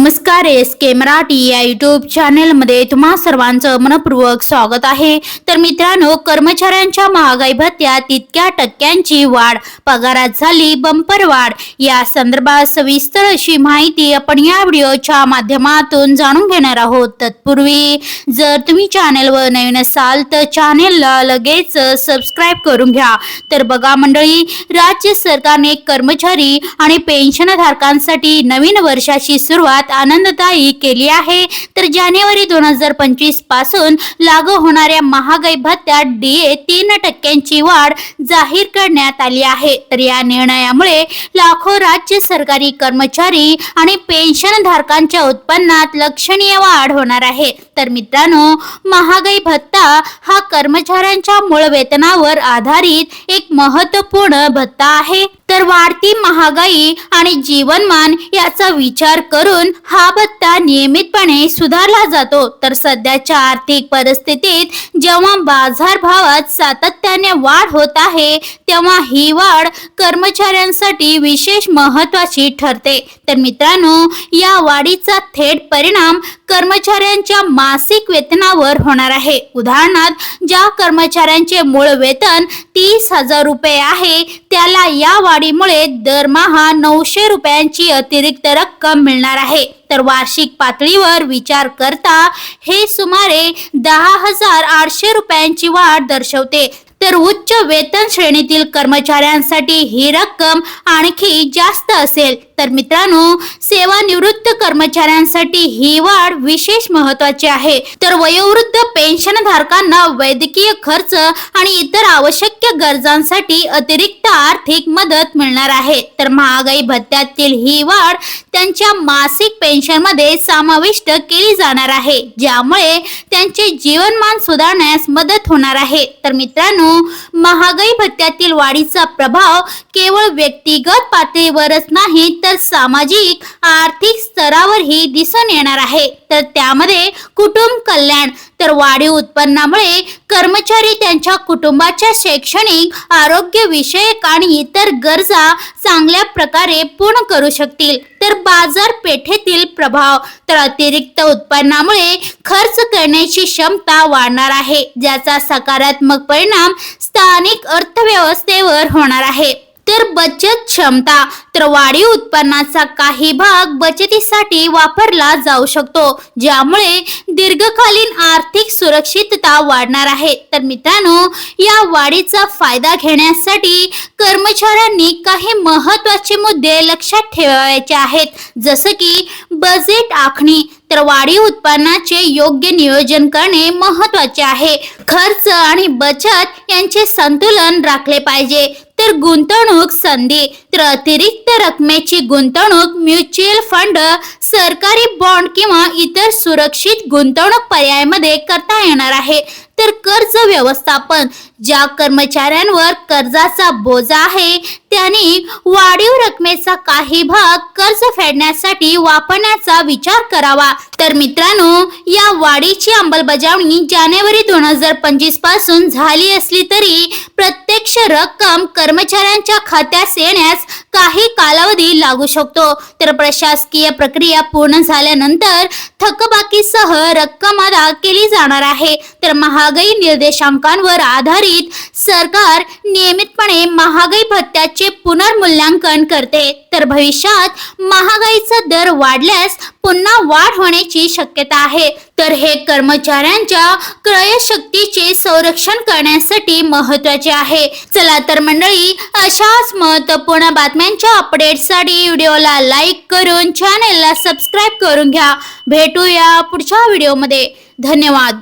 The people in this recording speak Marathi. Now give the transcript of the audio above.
नमस्कार एस के मराठी या युट्यूब चॅनेलमध्ये तुम्हा सर्वांचं मनपूर्वक स्वागत आहे. तर मित्रांनो कर्मचाऱ्यांच्या महागाई भत्त्यात तितक्या टक्क्यांची वाढ पगारात झाली बंपर वाढ. या संदर्भात सविस्तर अशी माहिती आपण या व्हिडिओच्या माध्यमातून जाणून घेणार आहोत. तत्पूर्वी जर तुम्ही चॅनेलवर नवीन असाल तर चॅनेलला लगेच सबस्क्राईब करून घ्या. तर बघा मंडळी राज्य सरकारने कर्मचारी आणि पेन्शनधारकांसाठी नवीन वर्षाची सुरुवात आनंददायी केली आहे. तर जानेवारी दोन हजार पंचवीसपासून लागू होणाऱ्या महागाई भत्त्यात डीए तीन टक्क्यांची वाढ जाहीर करण्यात आली आहे. तर या निर्णयामुळे लाखो राज्य सरकारी कर्मचारी आणि पेन्शनधारकांच्या उत्पन्नात लक्षणीय वाढ होणार आहे. तर मित्रांनो महागाई भत्ता हा कर्मचाऱ्यांच्या मूळ वेतनावर आधारित एक महत्त्वपूर्ण भत्ता आहे. तर वाढती महागाई आणि जीवनमान याचा विचार करून हा भत्ता नियमितपणे सुधारला जातो. तर सध्याच्या आर्थिक परिस्थितीत जेव्हा बाजारभावात सातत्याने वाढ होत आहे तेव्हा ही वाढ कर्मचाऱ्यांसाठी विशेष महत्वाची ठरते. तर मित्रांनो या वाढीचा थेट परिणाम कर्मचाऱ्यांच्या मासिक वेतनावर होणार आहे. उदाहरणार्थ ज्या कर्मचाऱ्यांचे मूळ वेतन तीस हजार रुपये आहे त्याला या वाढीमुळे दरमहा नऊशे रुपयांची अतिरिक्त रक्कम मिळणार आहे. तर वार्षिक पातळीवर विचार करता हे सुमारे दहा हजार आठशे रुपयांची वाढ दर्शवते. तर उच्च वेतन श्रेणीतील कर्मचाऱ्यांसाठी ही रक्कम आणखी जास्त असेल. तर मित्रांनो सेवानिवृत्त कर्मचाऱ्यांसाठी ही वाढ विशेष महत्वाची आहे. तर वयोवृद्ध पेन्शनधारकांना वैद्यकीय खर्च आणि इतर आवश्यक गरजांसाठी अतिरिक्त आर्थिक मदत मिळणार आहे. तर महागाई भत्त्यातील ही वाढ त्यांच्या मासिक पेन्शनमध्ये समाविष्ट केली जाणार आहे ज्यामुळे त्यांचे जीवनमान सुधारण्यास मदत होणार आहे. तर मित्रांनो महागाई भत्त्यातील वाढीचा प्रभाव केवळ व्यक्तिगत पातळीवरच नाही तर तर सामाजिक आर्थिक स्तरावरही दिसून येणार आहे. तर त्यामध्ये कुटुंब कल्याण तर वाढीव उत्पन्नामुळे कर्मचारी त्यांच्या कुटुंबाच्या शैक्षणिक आरोग्य विषयक आणि इतर गरजा चांगल्या प्रकारे पूर्ण करू शकतील. तर बाजारपेठेतील प्रभाव तर अतिरिक्त उत्पन्नामुळे खर्च करण्याची क्षमता वाढणार आहे ज्याचा सकारात्मक परिणाम स्थानिक अर्थव्यवस्थेवर होणार आहे. तर बचत क्षमता. तर वाढीव उत्पन्नाचा काही भाग बचतीसाठी वापरला जाऊ शकतो ज्यामुळे दीर्घकालीन आर्थिक सुरक्षितता वाढणार आहे. तर मित्रांनो या वाढीचा फायदा घेण्यासाठी कर्मचाऱ्यांनी काही महत्त्वाचे मुद्दे लक्षात ठेवायचे आहेत. जसं की बजेट आखणी तर वाढीव उत्पन्नाचे योग्य नियोजन करणे महत्त्वाचे आहे. खर्च आणि बचत यांचे संतुलन राखले पाहिजे. तर गुंतवणूक संधी. तर अतिरिक्त रकमेची गुंतवणूक म्युच्युअल फंड सरकारी बॉन्ड किंवा इतर सुरक्षित गुंतवणूक पर्यायामध्ये करता येणार आहे. तर कर्ज व्यवस्थापन ज्या कर्मचाऱ्यांवर कर्जाचा बोजा आहे त्यांनी वाढीव रकमेचा काही भाग कर्ज फेडण्यासाठी वापरण्याचा विचार करावा. तर मित्रांनो या वाढीची अंमलबजावणी जानेवारी दोन हजार पंचवीसपासून झाली असली तरी प्रत्यक्ष रक्कम कर्मचाऱ्यांच्या खात्यास येण्यास काही कालावधी लागू शकतो. तर प्रशासकीय प्रक्रिया पूर्ण झाल्यानंतर थकबाकीसह रक्कम अदा केली जाणार आहे. तर महागाई निर्देशांकांवर आधारित सरकार नियमितपणे महागाई भत्त्याचे पुनर्मूल्यांकन करते. तर भविष्यात महागाईचा दर वाढल्यास पुन्हा वाढ होण्याची शक्यता आहे. तर हे कर्मचाऱ्यांच्या क्रयशक्तीचे संरक्षण करण्यासाठी महत्त्वाचे आहे. चला तर मंडळी अशाच महत्त्वपूर्ण बातम्यांच्या अपडेटसाठी व्हिडिओला लाईक करून चॅनेलला सबस्क्राईब करून घ्या. भेटूया पुढच्या व्हिडिओमध्ये धन्यवाद.